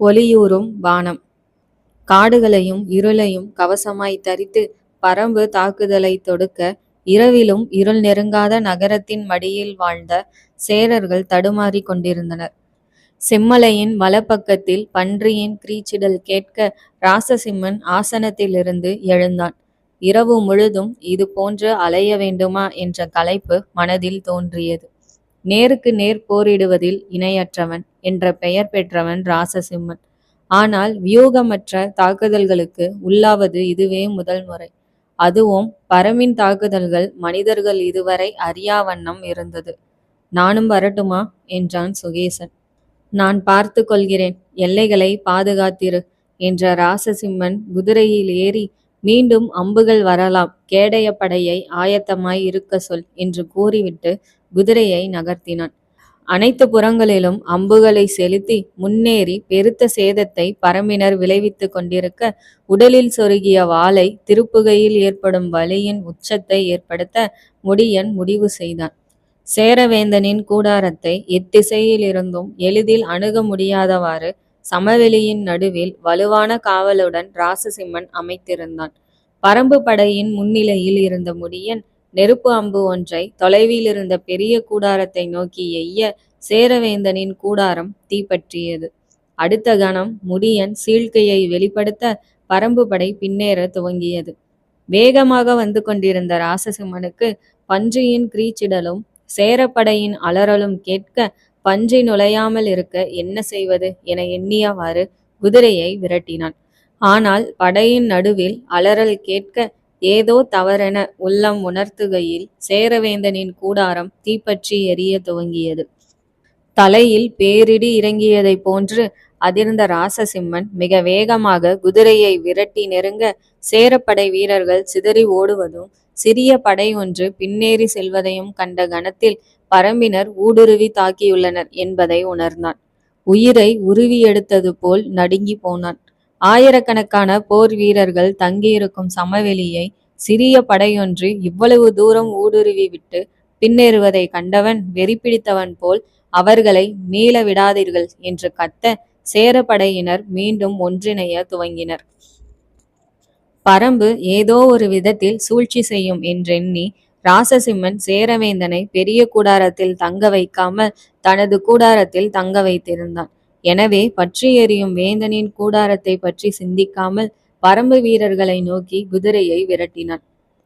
ஒளியூரும் வானம் காடுகளையும் இருளையும் கவசமாய் தரித்து பரம்பு தாக்குதலைத் தொடுக்க இரவிலும் இருள் நெருங்காத நகரத்தின் மடியில் வாழ்ந்த சேரர்கள் தடுமாறிக் கொண்டிருந்தனர். செம்மலையின் வலப்பக்கத்தில் பன்றியின் கிரீச்சிடல் கேட்க ராசசிம்மன் ஆசனத்திலிருந்து எழுந்தான். இரவு முழுதும் இது போன்று அலைய வேண்டுமா என்ற கலைப்பு மனதில் தோன்றியது. நேருக்கு நேர் போரிடுவதில் இணையற்றவன் என்ற பெயர் பெற்றவன் ராசசிம்மன். ஆனால் வியூகமற்ற தாக்குதல்களுக்கு உள்ளாவது இதுவே முதல் முறை. அதுவும் பரமின் தாக்குதல்கள் மனிதர்கள் இதுவரை அறியாவண்ணம் இருந்தது. நானும் வரட்டுமா? என்றான் சுகேசன். நான் பார்த்துக் கொள்கிறேன். எல்லைகளை பாதுகாத்திரு. என்ற ராசசிம்மன் குதிரையில் ஏறி மீண்டும் அம்புகள் வரலாம் கேடயப்படையை ஆயத்தமாய் இருக்க சொல் என்று கூறிவிட்டு குதிரையை நகர்த்தினான். அனைத்து புறங்களிலும் அம்புகளை செலுத்தி முன்னேறி பெருத்த சேதத்தை பரம்பினர் விளைவித்துக் கொண்டிருக்க உடலில் சொருகிய வாளை திருப்புகையில் ஏற்படும் வலியின் உச்சத்தை ஏற்படுத்த முடியன் முடிவு செய்தான். சேரவேந்தனின் கூடாரத்தை எத்திசையிலிருந்தும் எளிதில் அணுக முடியாதவாறு சமவெளியின் நடுவில் வலுவான காவலுடன் ராசசிம்மன் அமைத்திருந்தான். பரம்பு படையின் முன்னிலையில் இருந்த முடியன் நெருப்பு அம்பு ஒன்றை தொலைவில் இருந்த பெரிய கூடாரத்தை நோக்கி எய்ய சேரவேந்தனின் கூடாரம் தீப்பற்றியது. அடுத்த கணம் முடியன் சீழ்க்கையை வெளிப்படுத்த பரம்பு படை பின்னேற துவங்கியது. வேகமாக வந்து கொண்டிருந்த ராசசிம்மனுக்கு பன்றியின் கிரீச்சிடலும் சேரப்படையின் அலறலும் கேட்க பன்றி நுழையாமல் இருக்க என்ன செய்வது என எண்ணியவாறு குதிரையை விரட்டினான். ஆனால் படையின் நடுவில் அலறல் கேட்க ஏதோ தவறென உள்ளம் உணர்த்துகையில் சேரவேந்தனின் கூடாரம் தீப்பற்றி எரிய துவங்கியது. தலையில் பேரிடி இறங்கியதைப் போன்று அதிர்ந்த ராசசிம்மன் மிக வேகமாக குதிரையை விரட்டி நெருங்க சேரப்படை வீரர்கள் சிதறி ஓடுவதும் சிறிய படை ஒன்று பின்னேறிச் செல்வதையும் கண்ட கணத்தில் பரம்பினர் ஊடுருவி தாக்கியுள்ளனர் என்பதை உணர்ந்தான். உயிரை உருவியெடுத்தது போல் நடுங்கிப் போனான். ஆயிரக்கணக்கான போர் வீரர்கள் தங்கியிருக்கும் சமவெளியை சிறிய படையொன்று இவ்வளவு தூரம் ஊடுருவி விட்டு பின்னேறுவதை கண்டவன் வெறி பிடித்தவன் போல் அவர்களை மீள விடாதீர்கள் என்று கத்த சேரப்படையினர் மீண்டும் ஒன்றிணையத் துவங்கினர். பரம்பு ஏதோ ஒரு விதத்தில் சூழ்ச்சி செய்யும் என்றெண்ணி ராசசிம்மன் சேரவேந்தனை பெரிய கூடாரத்தில் தங்க வைக்காமல் தனது கூடாரத்தில் தங்க வைத்திருந்தான். எனவே பற்றி எறியும் வேந்தனின் கூடாரத்தை பற்றி சிந்திக்காமல் பரம்பு வீரர்களை நோக்கி குதிரையை விரட்டினான்.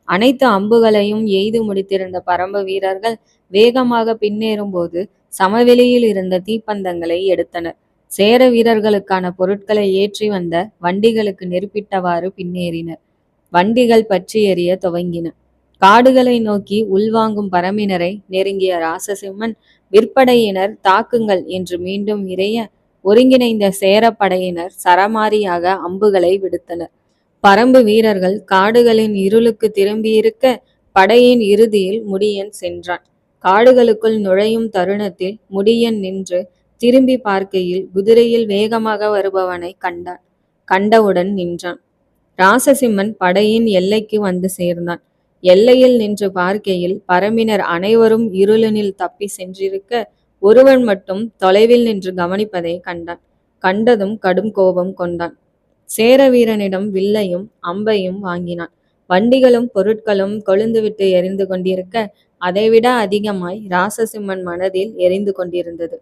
அனைத்து அம்புகளையும் எய்து முடித்திருந்த பரம்பு வீரர்கள் வேகமாக பின்னேறும்போது சமவெளியில் இருந்த தீப்பந்தங்களை எடுத்தனர். சேர வீரர்களுக்கான பொருட்களை ஏற்றி வந்த வண்டிகளுக்கு நெருப்பிட்டவாறு பின்னேறினர். வண்டிகள் பற்றி எறிய துவங்கின. காடுகளை நோக்கி உள்வாங்கும் பரம்பினரை நெருங்கிய ராசசிம்மன் விற்படையினர் தாக்குங்கள் என்று மீண்டும் இறைய ஒருங்கிணைந்த சேரப் படையினர் சரமாரியாக அம்புகளை விடுத்தனர். பரம்பு வீரர்கள் காடுகளின் இருளுக்கு திரும்பியிருக்க படையின் இறுதியில் முடியன் சென்றான். காடுகளுக்குள் நுழையும் தருணத்தில் முடியன் நின்று திரும்பி பார்க்கையில் குதிரையில் வேகமாக வருபவனை கண்டான். கண்டவுடன் நின்றான். ராசசிம்மன் படையின் எல்லைக்கு வந்து சேர்ந்தான். எல்லையில் நின்று பார்க்கையில் பரம்பினர் அனைவரும் இருளினில் தப்பி சென்றிருக்க ஒருவன் மட்டும் தொலைவில் நின்று கவனிப்பதை கண்டான். கண்டதும் கடும் கோபம் கொண்டான். சேர வீரனிடம் வில்லையும் அம்பையும் வாங்கினான். வண்டிகளும் பொருட்களும் கொழுந்துவிட்டு எரிந்து கொண்டிருக்க அதைவிட அதிகமாய் ராசசிம்மன் மனதில் எரிந்து கொண்டிருந்தது.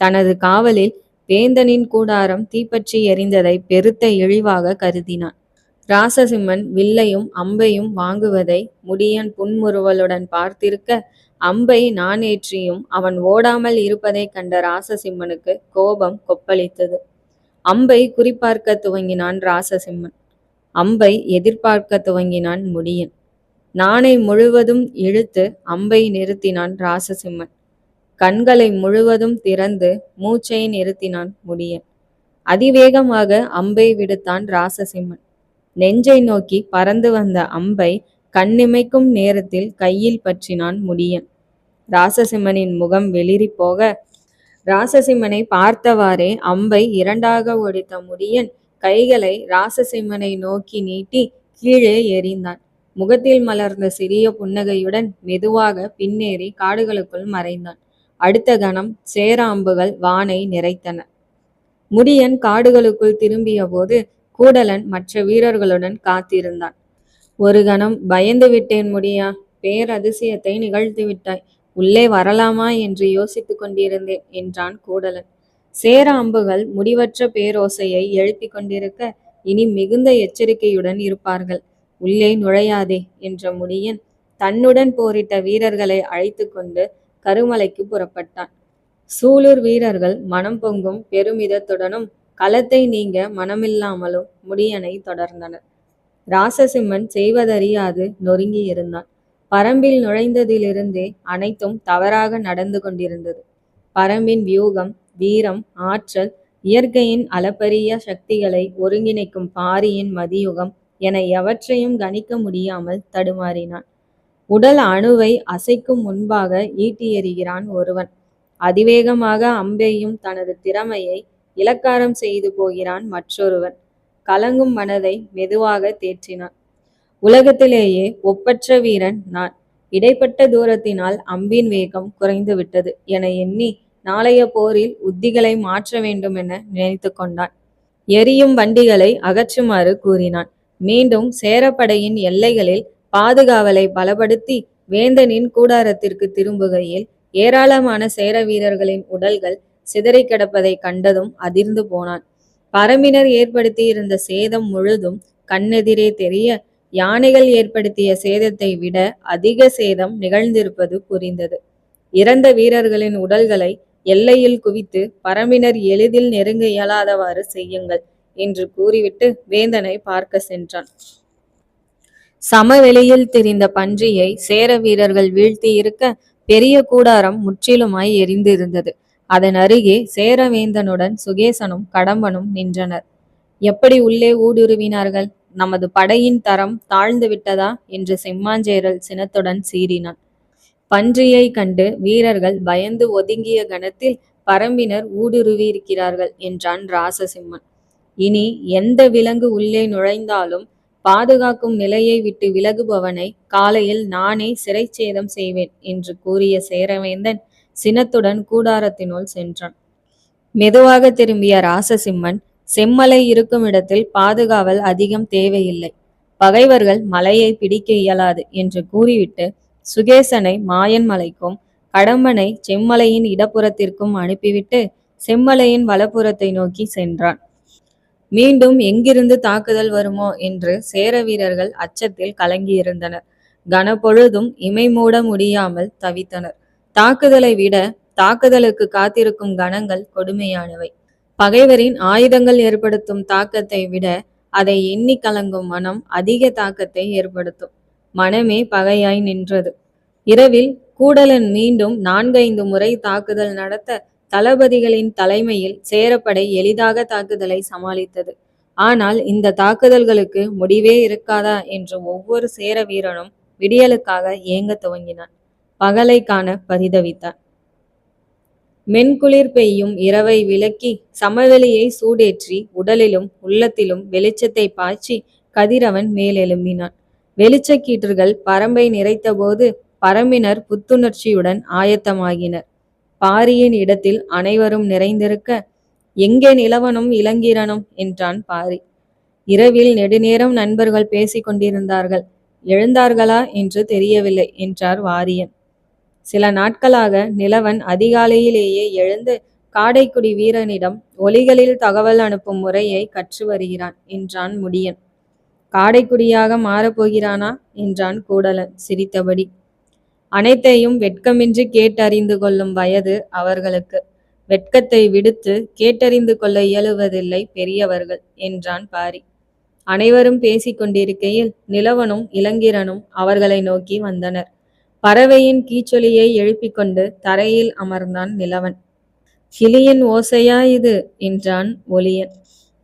தனது காவலில் வேந்தனின் கூடாரம் தீப்பற்றி எரிந்ததை பெருத்த இழிவாக கருதினான். ராசசிம்மன் வில்லையும் அம்பையும் வாங்குவதை முடியன் புன்முறுவலுடன் பார்த்திருக்க அம்பை நானேற்றியும் அவன் ஓடாமல் இருப்பதைக் கண்ட ராசசிம்மனுக்கு கோபம் கொப்பளித்தது. அம்பை குறிப்பார்க்க துவங்கினான் ராசசிம்மன். அம்பை எதிர்பார்க்கத் துவங்கினான் முடியன். நாணை முழுவதும் இழுத்து அம்பை நிறுத்தினான் ராசசிம்மன். கண்களை முழுவதும் திறந்து மூச்சை நிறுத்தினான் முடியன். அதிவேகமாக அம்பை விடுத்தான் ராசசிம்மன். நெஞ்சை நோக்கி பறந்து வந்த அம்பை கண்ணிமைக்கும் நேரத்தில் கையில் பற்றினான் முடியன். ராசசிம்மனின் முகம் வெளிறிப் போக ராசசிம்மனை பார்த்தவாறே அம்பை இரண்டாக ஒடித்த முடியன் கைகளை ராசசிம்மனை நோக்கி நீட்டி கீழே எறிந்தான். முகத்தில் மலர்ந்த சிறிய புன்னகையுடன் மெதுவாக பின்னேறி காடுகளுக்குள் மறைந்தான். அடுத்த கணம் சேர அம்புகள் வானை நிறைத்தன. முடியன் காடுகளுக்குள் திரும்பியபோது கூடலன் மற்ற வீரர்களுடன் காத்திருந்தான். ஒரு கணம் பயந்து விட்டேன் முடியா? பேரதிசயத்தை நிகழ்த்தி விட்டாய். உள்ளே வரலாமா என்று யோசித்துக் கொண்டிருந்தேன் என்றான் கூடலன். சேர அம்புகள் முடிவற்ற பேரோசையை எழுப்பிக் கொண்டிருக்க இனி மிகுந்த எச்சரிக்கையுடன் இருப்பார்கள். உள்ளே நுழையாதே என்ற முடியன் தன்னுடன் போரிட்ட வீரர்களை அழைத்து கொண்டு கருமலைக்கு புறப்பட்டான். சூலூர் வீரர்கள் மனம் பொங்கும் பெருமிதத்துடனும் களத்தை நீங்க மனமில்லாமலும் முடியனை தொடர்ந்தனர். ராசசிம்மன் செய்வதறியாது நொறுங்கி இருந்தான் பரம்பில் நுழைந்ததிலிருந்தே அனைத்தும் தவறாக நடந்து கொண்டிருந்தது. பரம்பின் வியூகம் வீரம் ஆற்றல் இயற்கையின் அளப்பரிய சக்திகளை ஒருங்கிணைக்கும் பாரியின் மதியுகம் என எவற்றையும் கணிக்க முடியாமல் தடுமாறினான். உடல் அணுவை அசைக்கும் முன்பாக ஈட்டி எறிகிறான் ஒருவன். அதிவேகமாக அம்பெய்யும் தனது திறமையை இலக்காரம் செய்து போகிறான் மற்றொருவன். கலங்கும் மனதை மெதுவாக தேற்றினான். உலகத்திலேயே ஒப்பற்ற வீரன் நான். இடைப்பட்ட தூரத்தினால் அம்பின் வேகம் குறைந்து விட்டது என எண்ணி நாளைய போரில் உத்திகளை மாற்ற வேண்டும் என நினைத்து கொண்டான். எரியும் வண்டிகளை அகற்றுமாறு கூறினான். மீண்டும் சேரப்படையின் எல்லைகளில் பாதுகாவலை பலப்படுத்தி வேந்தனின் கூடாரத்திற்கு திரும்புகையில் ஏராளமான சேர வீரர்களின் உடல்கள் சிதறி கிடப்பதை கண்டதும் அதிர்ந்து போனான். பரம்பினர் ஏற்படுத்தியிருந்த சேதம் முழுதும் கண்ணெதிரே தெரிய யானைகள் ஏற்படுத்திய சேதத்தை விட அதிக சேதம் நிகழ்ந்திருப்பது புரிந்தது. இறந்த வீரர்களின் உடல்களை எல்லையில் குவித்து பரம்பினர் எளிதில் நெருங்க இயலாதவாறு செய்யுங்கள் என்று கூறிவிட்டு வேந்தனை பார்க்க சென்றான். சமவெளியில் திரிந்த பன்றியை சேர வீரர்கள் வீழ்த்தி இருக்க பெரிய கூடாரம் முற்றிலுமாய் எரிந்திருந்தது. அதன் அருகே சேரவேந்தனுடன் சுகேசனும் கடம்பனும் நின்றனர். எப்படி உள்ளே ஊடுருவினார்கள்? நமது படையின் தரம் தாழ்ந்து விட்டதா? என்று செம்மாஞ்சேரல் சினத்துடன் சீறினான். பன்றியை கண்டு வீரர்கள் பயந்து ஒதுங்கிய கணத்தில் பரம்பினர் ஊடுருவியிருக்கிறார்கள் என்றான் ராசசிம்மன். இனி எந்த விலங்கு உள்ளே நுழைந்தாலும் பாதுகாக்கும் நிலையை விட்டு விலகுபவனை காலையில் நானே சிறைச்சேதம் செய்வேன் என்று கூறிய சேரவேந்தன் சினத்துடன் கூடாரத்தினுள் சென்றான். மெதுவாக திரும்பிய ராசசிம்மன் செம்மலை இருக்கும் இடத்தில் பாதுகாவல் அதிகம் தேவையில்லை. பகைவர்கள் மலையை பிடிக்க இயலாது என்று கூறிவிட்டு சுகேசனை மாயன் மலைக்கும் கடம்பனை செம்மலையின் இடப்புறத்திற்கும் அனுப்பிவிட்டு செம்மலையின் வலப்புறத்தை நோக்கி சென்றான். மீண்டும் எங்கிருந்து தாக்குதல் வருமோ? என்று சேர வீரர்கள் அச்சத்தில் கலங்கியிருந்தனர். கனப்பொழுதும் இமை மூட முடியாமல் தவித்தனர். தாக்குதலை விட தாக்குதலுக்கு காத்திருக்கும் கணங்கள் கொடுமையானவை. பகைவரின் ஆயுதங்கள் ஏற்படுத்தும் தாக்கத்தை விட அதை எண்ணி கலங்கும் மனம் அதிக தாக்கத்தை ஏற்படுத்தும். மனமே பகையாய் நின்றது. இரவில் கூடலன் மீண்டும் நான்கைந்து முறை தாக்குதல் நடத்த தளபதிகளின் தலைமையில் சேரப்படை எளிதாக தாக்குதலை சமாளித்தது. ஆனால் இந்த தாக்குதல்களுக்கு முடிவே இருக்காதா என்று ஒவ்வொரு சேர வீரனும் விடியலுக்காக ஏங்க துவங்கினான். பகலை காண பரிதவித்தான் மென்குளிர் பெய்யும் இரவை விலக்கி சமவெளியை சூடேற்றி உடலிலும் உள்ளத்திலும் வெளிச்சத்தை பாய்ச்சி கதிரவன் மேலெழும்பினான். வெளிச்சக்கீற்றுகள் பரம்பை நிறைத்தபோது பரம்பினர் புத்துணர்ச்சியுடன் ஆயத்தமாகினர். பாரியின் இடத்தில் அனைவரும் நிறைந்திருக்க எங்கே நிலவனும் இளங்கீரனும் என்றான் பாரி. இரவில் நெடுநேரம் நண்பர்கள் பேசிக் கொண்டிருந்தார்கள். எழுந்தார்களா என்று தெரியவில்லை என்றார் வாரியன். சில நாட்களாக நிலவன் அதிகாலையிலேயே எழுந்து காடைக்குடி வீரனிடம் ஒலிகளில் தகவல் அனுப்பும் முறையை கற்று வருகிறான் என்றான் முடியன். காடைக்குடியாக மாறப்போகிறானா என்றான் கூடலன் சிரித்தபடி. அனைத்தையும் வெட்கமின்றி கேட்டறிந்து கொள்ளும் வயது அவர்களுக்கு. வெட்கத்தை விடுத்து கேட்டறிந்து கொள்ள இயலுவதில்லை பெரியவர்கள் என்றான் பாரி. அனைவரும் பேசிக் கொண்டிருக்கையில் நிலவனும் இளங்கிரனும் அவர்களை நோக்கி வந்தனர். பறவையின் கீச்சொலியை எழுப்பிக் கொண்டு தரையில் அமர்ந்தான் நிலவன். கிளியின் ஓசையா இது? என்றான் ஒளியன்.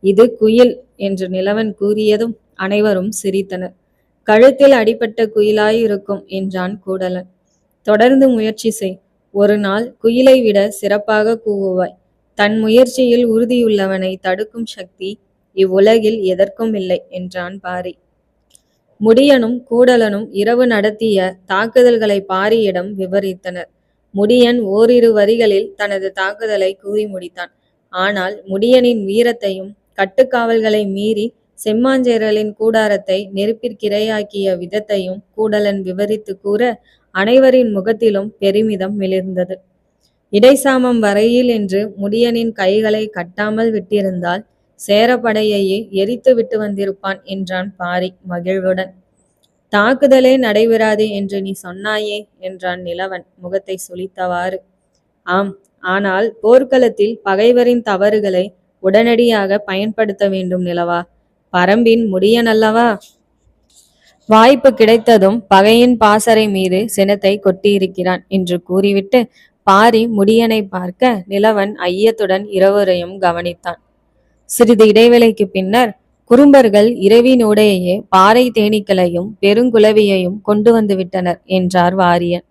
இது குயில் என்று நிலவன் கூறியதும் அனைவரும் சிரித்தனர். கழுத்தில் அடிபட்ட குயிலாயிருக்கும் என்றான் கூடலன். தொடர்ந்து முயற்சி செய். ஒரு நாள் குயிலை விட சிறப்பாக கூவுவாய். தன் முயற்சியில் உறுதியுள்ளவனை தடுக்கும் சக்தி இவ்வுலகில் எதற்கும் இல்லை என்றான் பாரி. முடியனும் கூடலனும் இரவு நடத்திய தாக்குதல்களை பாரியிடம் விவரித்தனர். முடியன் ஓரிரு வரிகளில் தனது தாக்குதலை கூறி முடித்தான். ஆனால் முடியனின் வீரத்தையும் கட்டுக்காவல்களை மீறி செம்மாஞ்சேரலின் கூடாரத்தை நெருப்பிற்கிரையாக்கிய விதத்தையும் கூடலன் விவரித்து கூற அனைவரின் முகத்திலும் பெருமிதம் மிளிர்ந்தது. இடைசாமம் வரையில் என்று முடியனின் கைகளை கட்டாமல் விட்டிருந்தால் சேரப்படையையே எரித்து விட்டு வந்திருப்பான் என்றான் பாரி மகிழ்வுடன். தாக்குதலே நடைபெறாது என்று நீ சொன்னாயே என்றான் நிலவன் முகத்தை சுழித்தவாறு ஆம் ஆனால் போர்க்களத்தில் பகைவரின் தவறுகளை உடனடியாக பயன்படுத்த வேண்டும் நிலவா? பரம்பின் முடியனல்லவா? வாய்ப்பு கிடைத்ததும் பகையின் பாசறை மீது சினத்தை கொட்டியிருக்கிறான் என்று கூறிவிட்டு பாரி முடியனை பார்க்க நிலவன் ஐயத்துடன் இரவரையும் கவனித்தான். சிறிது இடைவேளைக்கு பின்னர் குறும்பர்கள் இரவினூடேயே பாறை தேனீக்களையும் பெருங்குலவியையும் கொண்டு வந்து விட்டனர் என்றார் வாரியன்.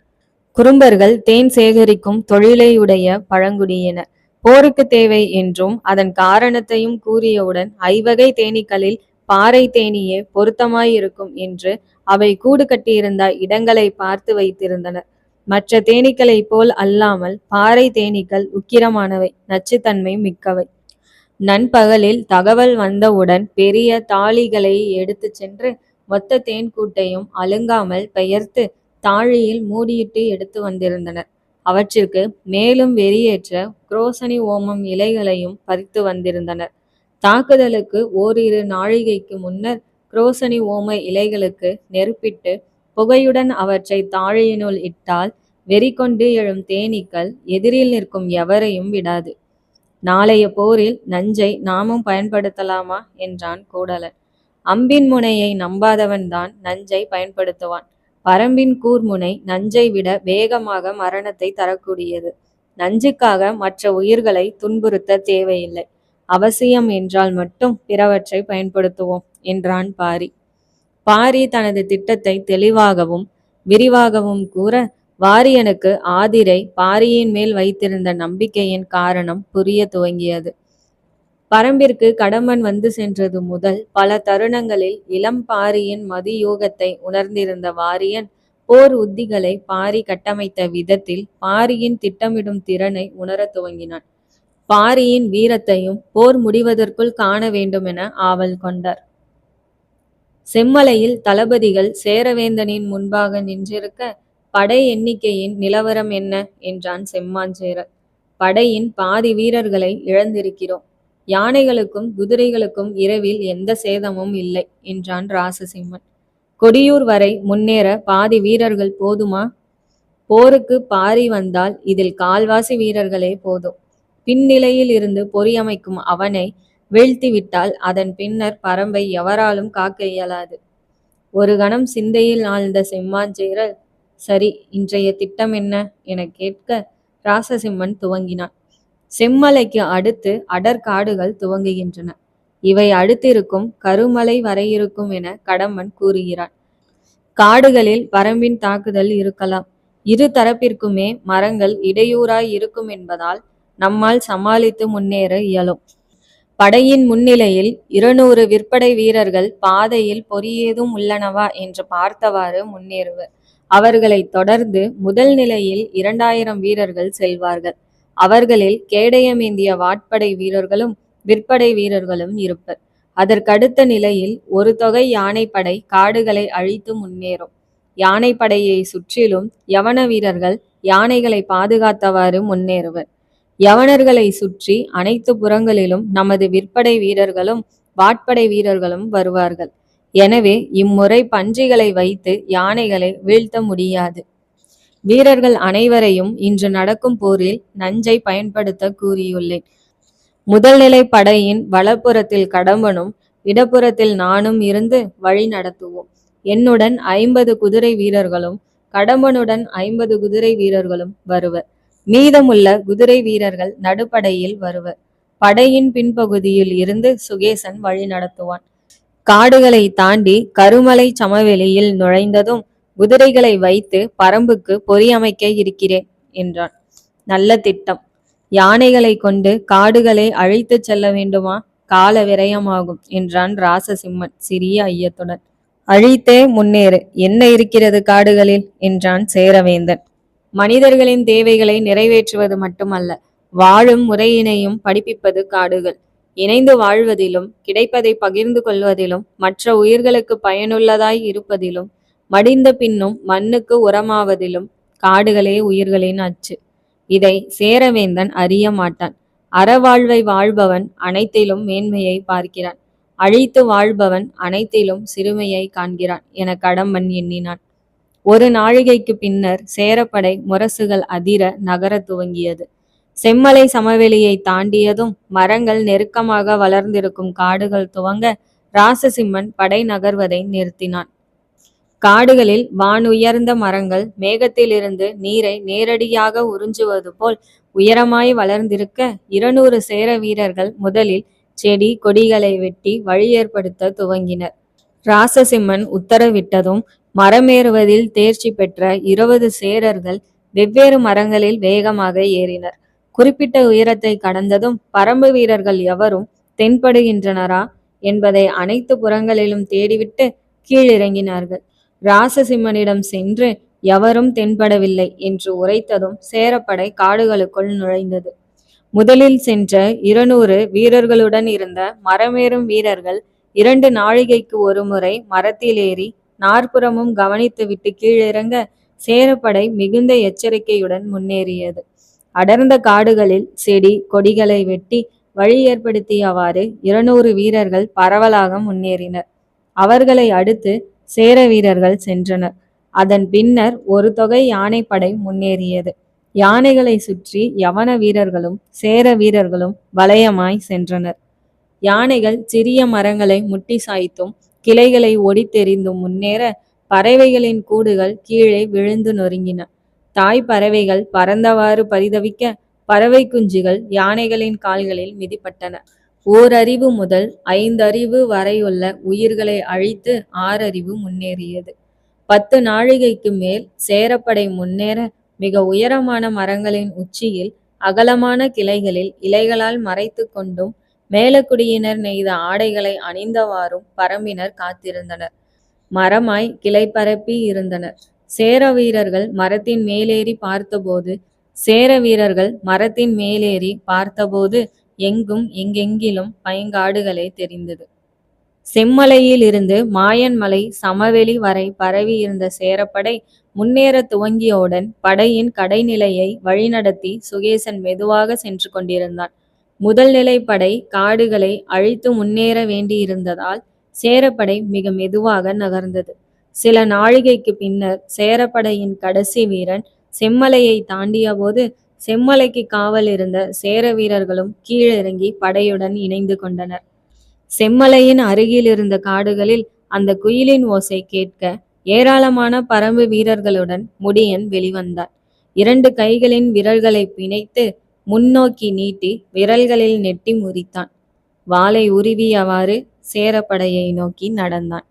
குறும்பர்கள் தேன் சேகரிக்கும் தொழிலையுடைய பழங்குடியினர் போருக்கு தேவை என்றும் அதன் காரணத்தையும் கூறியவுடன் ஐவகை தேனீக்களில் பாறை தேனியே பொருத்தமாயிருக்கும் என்று அவை கூடு கட்டியிருந்த இடங்களை பார்த்து வைத்திருந்தனர். மற்ற தேனீக்களைப் போல் அல்லாமல் பாறை தேனீக்கள் உக்கிரமானவை நச்சுத்தன்மை மிக்கவை. நண்பகலில் தகவல் வந்தவுடன் பெரிய தாளிகளை எடுத்துச் சென்று மொத்த தேன்கூட்டையும் அழுங்காமல் பெயர்த்து தாழியில் மூடியிட்டு எடுத்து வந்திருந்தனர். அவற்றிற்கு மேலும் வெறியேற்ற குரோசனி ஓமம் இலைகளையும் பறித்து வந்திருந்தனர். தாக்குதலுக்கு ஓரிரு நாழிகைக்கு முன்னர் குரோசனி ஓம இலைகளுக்கு நெருப்பிட்டு புகையுடன் அவற்றை தாழியினுள் இட்டால் வெறி கொண்டு எழும் தேனீக்கள் எதிரில் நிற்கும் எவரையும் விடாது. நாளைய போரில் நஞ்சை நாமும் பயன்படுத்தலாமா? என்றான் கூடலன். அம்பின் முனையை நம்பாதவன்தான் நஞ்சை பயன்படுத்துவான். பரம்பின் கூர்முனை நஞ்சை விட வேகமாக மரணத்தை தரக்கூடியது. நஞ்சுக்காக மற்ற உயிர்களை துன்புறுத்த தேவையில்லை. அவசியம் என்றால் மட்டும் பிறவற்றை பயன்படுத்துவோம் என்றான் பாரி. பாரி தனது திட்டத்தை தெளிவாகவும் விரிவாகவும் கூற வாரியனுக்கு ஆதிரை பாரியின் மேல் வைத்திருந்த நம்பிக்கையின் காரணம் புரிய துவங்கியது. பரம்பிற்கு கடம்பன் வந்து சென்றது முதல் பல தருணங்களில் இளம் பாரியின் மதியூகத்தை உணர்ந்திருந்த வாரியன் போர் உத்திகளை பாரி கட்டமைத்த விதத்தில் பாரியின் திட்டமிடும் திறனை உணரத் துவங்கினான். பாரியின் வீரத்தையும் போர் முடிவதற்குள் காண வேண்டுமென ஆவல் கொண்டார். செம்மலையில் தளபதிகள் சேரவேந்தனின் முன்பாக நின்றிருக்க படை எண்ணிக்கையின் நிலவரம் என்ன? என்றான் செம்மாஞ்சேரர். படையின் பாதி வீரர்களை இழந்திருக்கிறோம். யானைகளுக்கும் குதிரைகளுக்கும் இரவில் எந்த சேதமும் இல்லை என்றான் ராசசிம்மன். கொடியூர் வரை முன்னேற பாதி வீரர்கள் போதுமா? போருக்கு பாரி வந்தால் இதில் கால்வாசி வீரர்களே போதும். பின்னிலையில் இருந்து பொறியமைக்கும் அவனை வீழ்த்திவிட்டால் அதன் பின்னர் பரம்பை எவராலும் காக்க இயலாது. ஒரு கணம் சிந்தையில் ஆழ்ந்த செம்மாஞ்சேரல் சரி இன்றைய திட்டம் என்ன? என கேட்க ராசசிம்மன் துவங்கினான். செம்மலைக்கு அடுத்து அடர்காடுகள் துவங்குகின்றன. இவை அடுத்திருக்கும் கருமலை வரையிருக்கும் என கடம்பன் கூறுகிறான். காடுகளில் பரம்பின் தாக்குதல் இருக்கலாம். இரு தரப்பிற்குமே மரங்கள் இடையூறாய் இருக்கும் என்பதால் நம்மால் சமாளித்து முன்னேற இயலும். படையின் முன்னிலையில் இருநூறு விற்படை வீரர்கள் பாதையில் பொறியேதும் உள்ளனவா? என்று பார்த்தவாறு முன்னேறுவர். அவர்களை தொடர்ந்து முதல் நிலையில் இரண்டாயிரம் வீரர்கள் செல்வார்கள். அவர்களில் கேடயமேந்திய வாட்படை வீரர்களும் விற்படை வீரர்களும் இருப்பர். அதற்கடுத்த நிலையில் ஒரு தொகை யானைப்படை காடுகளை அழித்து முன்னேறும். யானைப்படையை சுற்றிலும் யவன வீரர்கள் யானைகளை பாதுகாத்தவாறு முன்னேறுவர். யவனர்களை சுற்றி அனைத்து புறங்களிலும் நமது விற்படை வீரர்களும் வாட்படை வீரர்களும் வருவார்கள். எனவே இம்முறை பன்றிகளை வைத்து யானைகளை வீழ்த்த முடியாது. வீரர்கள் அனைவரையும் இன்று நடக்கும் போரில் நஞ்சை பயன்படுத்த கூறியுள்ளேன். முதல்நிலை படையின் வலப்புறத்தில் கடம்பனும் இடப்புறத்தில் நானும் இருந்து வழி நடத்துவோம். என்னுடன் ஐம்பது குதிரை வீரர்களும் கடம்பனுடன் ஐம்பது குதிரை வீரர்களும் வருவர். மீதமுள்ள குதிரை வீரர்கள் நடுப்படையில் வருவர். படையின் பின்பகுதியில் இருந்து சுகேசன் வழி நடத்துவான். காடுகளை தாண்டி கருமலை சமவெளியில் நுழைந்ததும் குதிரைகளை வைத்து பரம்புக்கு பொறியமைக்க இருக்கிறேன் என்றான். நல்ல திட்டம். யானைகளை கொண்டு காடுகளை அழைத்துச் செல்ல வேண்டுமா? கால விரயமாகும் என்றான் ராசசிம்மன் சிறிய ஐயத்துடன். அழித்தே முன்னேறு என்ன இருக்கிறது காடுகளில்? என்றான் சேரவேந்தன். மனிதர்களின் தேவைகளை நிறைவேற்றுவது மட்டுமல்ல வாழும் முறையினையும் படிப்பிப்பது காடுகள். இணைந்து வாழ்வதிலும் கிடைப்பதை பகிர்ந்து கொள்வதிலும் மற்ற உயிர்களுக்கு பயனுள்ளதாய் இருப்பதிலும் மடிந்த பின்னும் மண்ணுக்கு உரமாவதிலும் காடுகளே உயிர்களின் அச்சு. இதை சேரவேந்தன் அறிய மாட்டான். அறவாழ்வை வாழ்பவன் அனைத்திலும் மேன்மையை பார்க்கிறான். அழித்து வாழ்பவன் அனைத்திலும் சிறுமையை காண்கிறான் என கடம்பன் எண்ணினான். ஒரு நாழிகைக்கு பின்னர் சேரப்படை முரசுகள் அதிர நகரத் துவங்கியது. செம்மலை சமவெளியை தாண்டியதும் மரங்கள் நெருக்கமாக வளர்ந்திருக்கும் காடுகள் துவங்க ராசசிம்மன் படை நகர்வதை நிறுத்தினான். காடுகளில் வானுயர்ந்த மரங்கள் மேகத்திலிருந்து நீரை நேரடியாக உறிஞ்சுவது போல் உயரமாய் வளர்ந்திருக்க இருநூறு சேர வீரர்கள் முதலில் செடி கொடிகளை வெட்டி வழி ஏற்படுத்த துவங்கினர். ராசசிம்மன் உத்தரவிட்டதும் மரமேறுவதில் தேர்ச்சி பெற்ற இருபது சேரர்கள் வெவ்வேறு மரங்களில் வேகமாக ஏறினர். குறிப்பிட்ட உயரத்தை கடந்ததும் பரம்பு வீரர்கள் எவரும் தென்படுகின்றனரா என்பதை அனைத்து புறங்களிலும் தேடிவிட்டு கீழிறங்கினார்கள். ராசசிம்மனிடம் சென்று எவரும் தென்படவில்லை என்று உரைத்ததும் சேரப்படை காடுகளுக்குள் நுழைந்தது. முதலில் சென்ற இருநூறு வீரர்களுடன் இருந்த மரமேறும் வீரர்கள் இரண்டு நாழிகைக்கு ஒருமுறை மரத்தில் ஏறி நாற்புறமும் கவனித்துவிட்டு கீழிறங்க சேரப்படை மிகுந்த எச்சரிக்கையுடன் முன்னேறியது. அடர்ந்த காடுகளில் செடி கொடிகளை வெட்டி வழி ஏற்படுத்தியவாறு இருநூறு வீரர்கள் பரவலாக முன்னேறினர். அவர்களை அடுத்து சேர வீரர்கள் சென்றனர். அதன் பின்னர் ஒரு தொகை யானைப்படை முன்னேறியது. யானைகளை சுற்றி யவன வீரர்களும் சேர வீரர்களும் வளையமாய் சென்றனர். யானைகள் சிறிய மரங்களை முட்டி சாய்த்தும் கிளைகளை ஒடித்தெறிந்தும் முன்னேற பறவைகளின் கூடுகள் கீழே விழுந்து நொறுங்கின. தாய் பறவைகள் பறந்தவாறு பரிதவிக்க பறவை குஞ்சுகள் யானைகளின் கால்களில் மிதிப்பட்டன. ஓரறிவு முதல் ஐந்தறிவு வரையுள்ள உயிர்களை அழித்து ஆறறிவு முன்னேறியது. பத்து நாழிகைக்கு மேல் சேரப்படை முன்னேற மிக உயரமான மரங்களின் உச்சியில் அகலமான கிளைகளில் இலைகளால் மறைத்து கொண்டும் மேலக்குடியினர் நெய்த ஆடைகளை அணிந்தவாறும் பரம்பினர் காத்திருந்தனர். மரமாய் கிளை பரப்பி இருந்தனர். சேர வீரர்கள் மரத்தின் மேலேறி பார்த்தபோது சேர வீரர்கள் மரத்தின் மேலேறி பார்த்தபோது எங்கும் எங்கெங்கிலும் பைங்காடுகளே தெரிந்தது. செம்மலையில் இருந்து மாயன்மலை சமவெளி வரை பரவி இருந்த சேரப்படை முன்னேற துவங்கியவுடன் படையின் கடைநிலையை வழிநடத்தி சுகேசன் மெதுவாக சென்று கொண்டிருந்தான். முதல் நிலைப்படை காடுகளை அழித்து முன்னேற வேண்டியிருந்ததால் சேரப்படை மிக மெதுவாக நகர்ந்தது. சில நாழிகைக்கு பின்னர் சேரப்படையின் கடைசி வீரன் செம்மலையை தாண்டிய போது செம்மலைக்கு காவல் இருந்த சேர வீரர்களும் கீழிறங்கி படையுடன் இணைந்து கொண்டனர். செம்மலையின் அருகில் இருந்த காடுகளில் அந்த குயிலின் ஓசை கேட்க ஏராளமான பரம்பு வீரர்களுடன் முடியன் வெளிவந்தார். இரண்டு கைகளின் விரல்களை பிணைத்து முன்னோக்கி நீட்டி விரல்களில் நெட்டி முறித்தான். வாளை உருவியவாறு சேரப்படையை நோக்கி நடந்தான்.